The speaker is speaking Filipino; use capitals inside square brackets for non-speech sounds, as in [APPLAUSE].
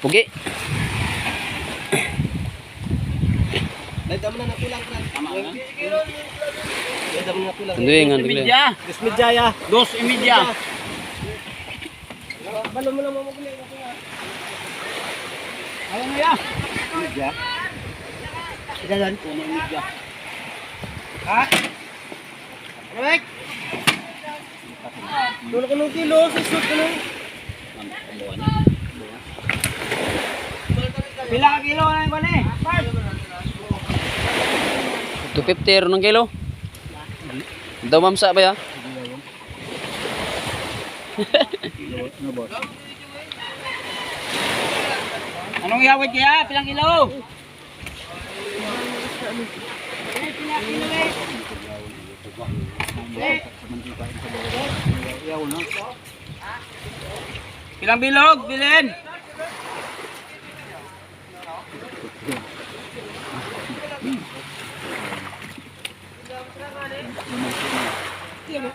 Pugi. Dahil mo na napilang kan. Tama na. Dahil mo na napilang. Hindi nga. Imidya. Dos medyaya. Dos imidya. Balo mo na mamugli. Ayaw mo ya. Medya. Ika yan. Puno imidya. Ha? Alright. Tulog ko ng kilo. Susod ko ng. Pila ka kilo na yung eh? 250 ron ng kilo. Daw mamsa ba ya? [LAUGHS] Anong iawit kaya? Pilang kilo? Pilang bilog, bilin? Tiene.